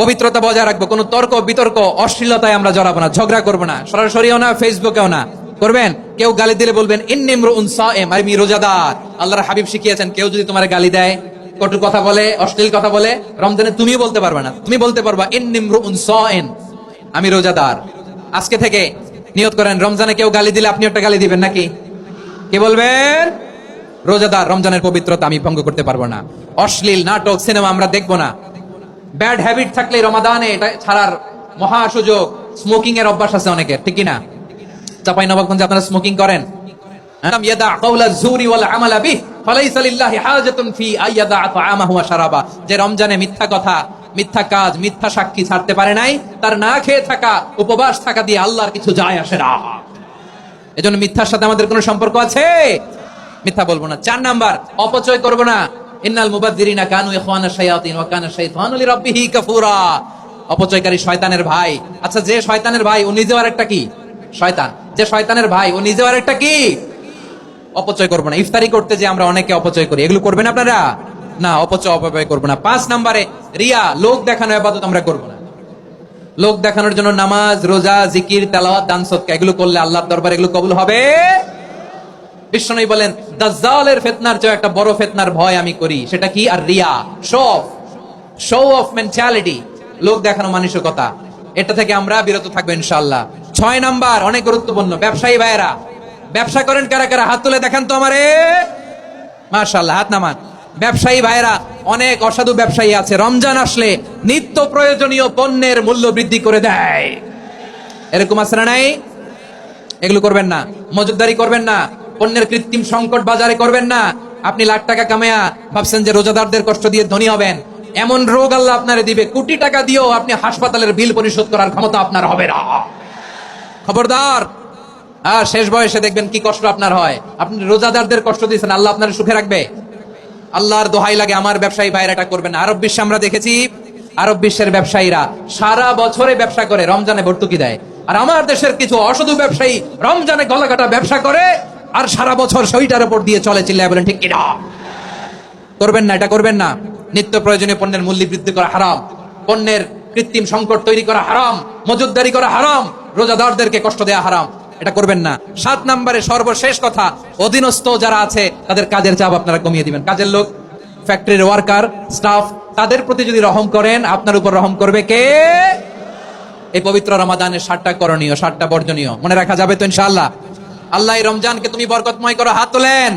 পবিত্রতা বজায় রাখব, কোনো তর্ক, বিতর্ক, অশ্লীলতায় আমরা জড়াবো না, ঝগড়া করব না, সরাসরিও না, ফেসবুকেও না। করবেন? কেউ গালি দিলে বলবেন আমি রোজাদার। আল্লাহর হাবিব শিখিয়েছেন, কেউ যদি তোমার গালি দেয়, কটু কথা বলে, অশ্লীল কথা বলে, রমজানে তুমি বলতে পারবে না। তুমি বলতে পারবা উনসাএম আমি রোজাদার। আজকে থেকে নিয়ত করেন, রমজানে কেউ গালি দিলে আপনি একটা গালি দিবেন নাকি? কে বলবেন? রোজাদার, রমজানের পবিত্রতা আমি ভঙ্গ করতে পারব না। অশ্লীল, নাটক, সিনেমা আমরা দেখব না। ব্যাড হ্যাবিট থাকলে রমাদানে এটা ছাড়ার মহা সুযোগ। স্মোকিং এর অভ্যাস আছে অনেকের, ঠিক না চাপাই নবাবগঞ্জে আপনারা স্মোকিং করেন। যে রমজানে মিথ্যা কথা, মিথ্যা কাজ, মিথ্যা সাক্ষী ছাড়তে পারে নাই, তার না খেয়ে থাকা, উপবাস থাকা দিয়ে আল্লাহর কিছু যায় আসে না। এজন্য মিথ্যার সাথে আমাদের কোনো সম্পর্ক আছে? মিথ্যা বলব না। চার নাম্বার, অপচয় করব না। ইন্নাল মুবাদ্দিরিনা কানু ইখওয়ানা শায়াতিন ওয়া কানা শাইতানু লিরাব্বিহি কাফুরা। অপচয়কারী শয়তানের ভাই। আচ্ছা যে শয়তানের ভাই, ও আরেকটা কি? শয়তান। যে শয়তানের ভাই, ও আরেকটা কি? অপচয় করব না। ইফতারি করতে যে আমরা অনেকে অপচয় করি। এগুলো করবেন আপনারা? না, অপচয়, অপব্যয় করব না। পাঁচ নাম্বারে, রিয়া, লোক দেখানো আপাতত আমরা করব না। লোক দেখানোর জন্য নামাজ, রোজা, জিকির, তেলাওয়াত, দান সৎকা এগুলো করলে আল্লাহর দরবার এগুলো কবুল হবে? বিষ্ণনই বলেন, দাজ্জালের ফেতনার চেয়ে একটা বড় ফেতনার ভয় আমি করি, সেটা কি? আর Riya show off show off mentality লোক দেখানো মানসিকতা। এটা থেকে আমরা বিরত থাকব ইনশাআল্লাহ। ছয় নাম্বার, অনেক গুরুত্বপূর্ণ, ব্যবসায়ী ভাইয়েরা, ব্যবসা করেন কারা কারা? হাত তুলে দেখান তো আমারে। মাশাআল্লাহ, হাত নামান। ব্যবসায়ী ভাইরা অনেক অসাধু ব্যবসায়ী আছে। রমজান আসলে নিত্য প্রয়োজনীয় পণ্যের মূল্য বৃদ্ধি করে দেয়। এরকম আছে না নাই? এগুলো করবেন না। মজুদারি করবেন না। পণ্যের কৃত্রিম সংকট বাজারে করবেন না। আপনি লাখ টাকা কামায়া ভাবছেন যে রোজাদারদের কষ্ট দিয়ে ধনী হবেন। এমন রোগ আল্লাহ আপনারে দিবে। কোটি টাকা দিয়েও আপনি হাসপাতালের বিল পরিশোধ করার ক্ষমতা আপনার হবে না। খবরদার, আর শেষ বয়সে দেখবেন কি কষ্ট আপনার হয়। আপনি রোজাদারদের কষ্ট দিয়েছেন, আল্লাহ আপনার সুখে রাখবে। আল্লাহর দোহাই লাগে আমার ব্যবসায়ী ভাইরা এটা করবেন। আরব বিশ্বে আমরা দেখেছি, আরব বিশ্বের ব্যবসায়ীরা সারা বছরে ব্যবসা করে, রমজানে ভর্তুকি দেয়। আর আমার দেশের কিছু অসাধু ব্যবসায়ী রমজানে গলাকাটা ব্যবসা করে আর সারা বছর সইটার উপর দিয়ে চলে চিল্লায় বলেন, ঠিক কিনা? করবেন না, এটা করবেন না। নিত্য প্রয়োজনীয় পণ্যের মূল্য বৃদ্ধি করা হারাম। পণ্যের কৃত্রিম সংকট তৈরি করা হারাম। মজুদদারি করা হারাম। রোজাদারদেরকে কষ্ট দেয়া হারাম। এটা করবেন না। সাত নম্বরে সর্বশেষ কথা, অধীনস্থ যারা আছে, তাদের কাজের চাপ আপনারা কমিয়ে দিবেন। কাজের লোক, ফ্যাক্টরির ওয়ার্কার, স্টাফ, তাদের প্রতি যদি রহম করেন, আপনার উপর রহম করবে কে? এই পবিত্র রমাদানের ষাটটা করণীয় ষাটটা বর্জনীয়। মনে রাখা যাবে তো ইনশাআল্লাহ। আল্লাহ রমজানকে তুমি বরকতময় করো। হাত তোলেন।